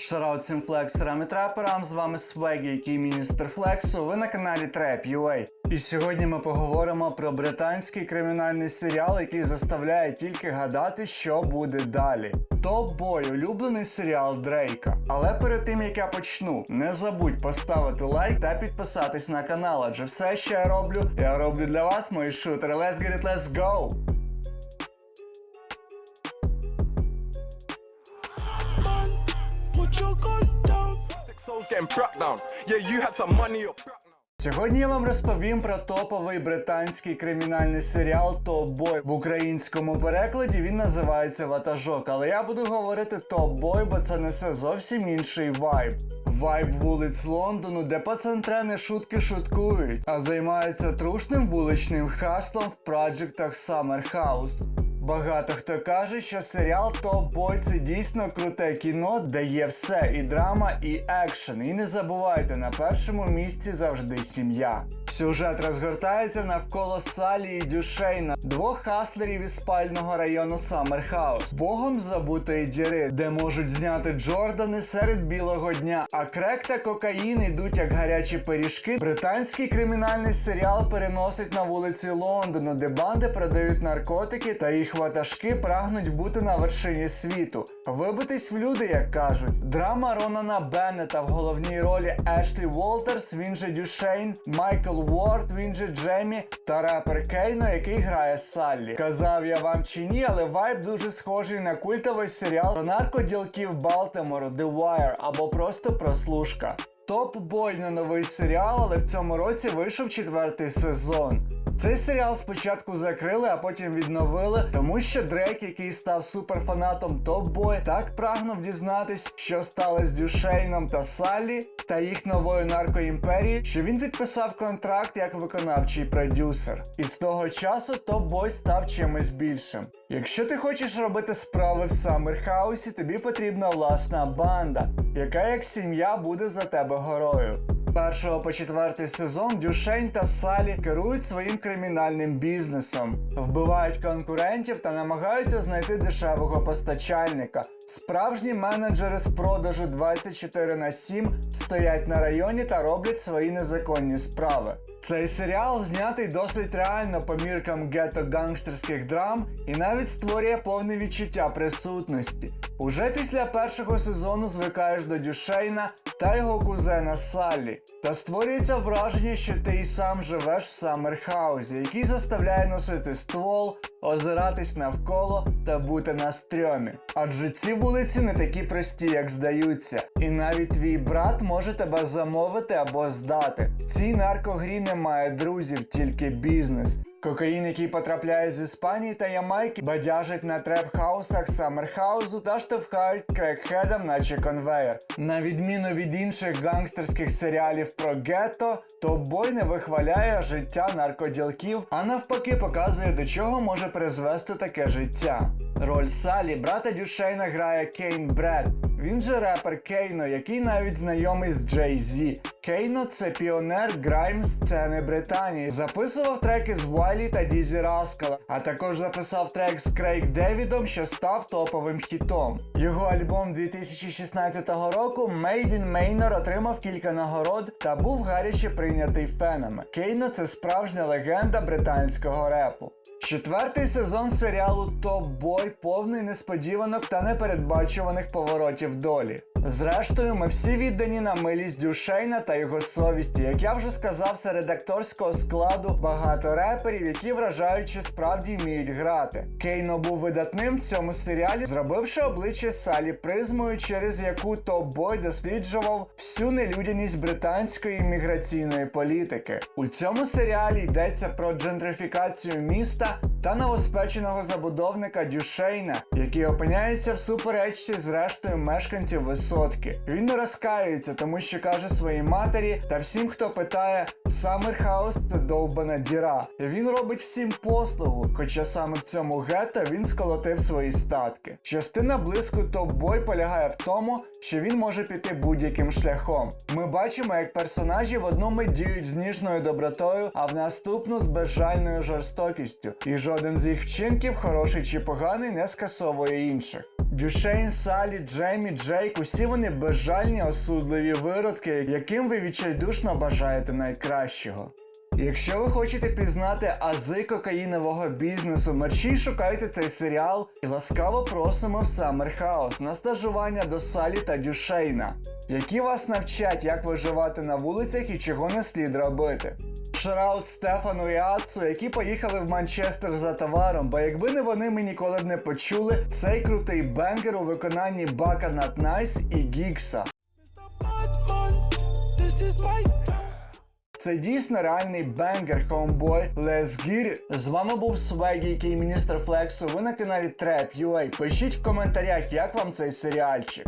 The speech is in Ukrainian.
Шараут всім флексерам і траперам, з вами Свегі, який міністр флексу, ви на каналі Trap.ua. І сьогодні ми поговоримо про британський кримінальний серіал, який заставляє тільки гадати, що буде далі. Топ-бой улюблений серіал Дрейка. Але перед тим як я почну, не забудь поставити лайк та підписатись на канал, адже все, що я роблю, я роблю для вас, мої шутери. Let's get it, let's go! Сьогодні я вам розповім про топовий британський кримінальний серіал Топ Бой. В українському перекладі він називається Ватажок, але я буду говорити Топ Бой, бо це несе зовсім інший вайб. Вайб вулиць Лондону, де пацантрени шутки шуткують, а займаються трушним вуличним хаслом в проджектах Summer House. Багато хто каже, що серіал Топ Бой це дійсно круте кіно, де є все і драма, і екшен. І не забувайте, на першому місці завжди сім'я. Сюжет розгортається навколо Салі і Дюшейна, двох хаслерів із спального району Саммерхаус, богом забутої діри, де можуть зняти Джордани серед білого дня. А крек та кокаїн йдуть як гарячі пиріжки. Британський кримінальний серіал переносить на вулиці Лондону, де банди продають наркотики та їх ватажки прагнуть бути на вершині світу. Вибитись в люди, як кажуть. Драма Ронана Беннета в головній ролі Ешлі Волтерс, він же Дюшейн, Майкл Уорд, він же Джемі та репер Кейно, який грає Саллі. Казав я вам чи ні, але вайб дуже схожий на культовий серіал про наркоділків Балтимору The Wire або просто прослушка. Топ-бой на новий серіал, але в цьому році вийшов четвертий сезон. Цей серіал спочатку закрили, а потім відновили, тому що Дрейк, який став суперфанатом Топ-Бой, так прагнув дізнатись, що сталося з Дюшейном та Саллі та їх новою наркоімперією, що він підписав контракт як виконавчий продюсер. І з того часу Топ-Бой став чимось більшим. Якщо ти хочеш робити справи в Саммерхаусі, тобі потрібна власна банда, яка як сім'я буде за тебе горою. Першого по четвертий сезон Дюшень та Салі керують своїм кримінальним бізнесом, вбивають конкурентів та намагаються знайти дешевого постачальника. Справжні менеджери з продажу 24 на 7 стоять на районі та роблять свої незаконні справи. Цей серіал знятий досить реально по міркам гетто гангстерських драм і навіть створює повне відчуття присутності. Уже після першого сезону звикаєш до Дюшейна та його кузена Саллі, та створюється враження, що ти і сам живеш в Саммерхаузі, який заставляє носити ствол, озиратись навколо та бути на стрьомі. Адже ці вулиці не такі прості, як здаються, і навіть твій брат може тебе замовити або здати. Цій наркогрі немає друзів, тільки бізнес. Кокаїн, який потрапляє з Іспанії та Ямайки, бадяжить на треп-хаусах Саммерхаузу та штовхають крекхедам, наче конвейер. На відміну від інших гангстерських серіалів про гетто, Топ-бой не вихваляє життя наркоділків, а навпаки показує, до чого може призвести таке життя. Роль Салі, брата Дюшейна, грає Кейн Бред. Він же репер Кейно, який навіть знайомий з Джей Зі. Кейно це піонер грайм сцени Британії. Записував треки з Вайлі та Дізі Раскала, а також записав трек з Крейг Девідом, що став топовим хітом. Його альбом 2016 року Made in Manor отримав кілька нагород та був гаряче прийнятий фенами. Кейно це справжня легенда британського репу. Четвертий сезон серіалу Топ Бой повний несподіванок та непередбачуваних поворотів долі. Зрештою, ми всі віддані на милість Дюшейна та його совісті. Як я вже сказав, серед акторського складу багато реперів, які вражаючи справді вміють грати. Кейно був видатним в цьому серіалі, зробивши обличчя Салі призмою, через яку Топ Бой досліджував всю нелюдяність британської імміграційної політики. У цьому серіалі йдеться про джентрифікацію міста та новоспеченого забудовника Дюшейна, який опиняється в суперечці з рештою мешканців висотки. Він не розкаюється, тому що каже своїй матері та всім, хто питає, Саммерхаус це довбана діра. Він робить всім послугу, хоча саме в цьому гетто він сколотив свої статки. Частина блиску топ-бой полягає в тому, що він може піти будь-яким шляхом. Ми бачимо, як персонажі в одну мить діють з ніжною добротою, а в наступну з безжальною жорстокістю. І жоден з їх вчинків, хороший чи поганий, не скасовує інших. Дюшейн, Салі, Джеймі, Джейк усі вони безжальні осудливі виродки, яким ви відчайдушно бажаєте найкращого. Якщо ви хочете пізнати ази кокаїнового бізнесу, мерщій шукайте цей серіал і ласкаво просимо в Summer House на стажування до Салі та Дюшейна, які вас навчать, як виживати на вулицях і чого не слід робити. Шараут Стефану і Ацу, які поїхали в Манчестер за товаром, бо якби не вони, ми ніколи б не почули цей крутий бенгер у виконанні Бака Найс і Гікса. Це дійсно реальний бенгер, homeboy. Let's get it. З вами був Свегі, який міністр Флексу. Ви на каналі Trap.ua. Пишіть в коментарях, як вам цей серіальчик.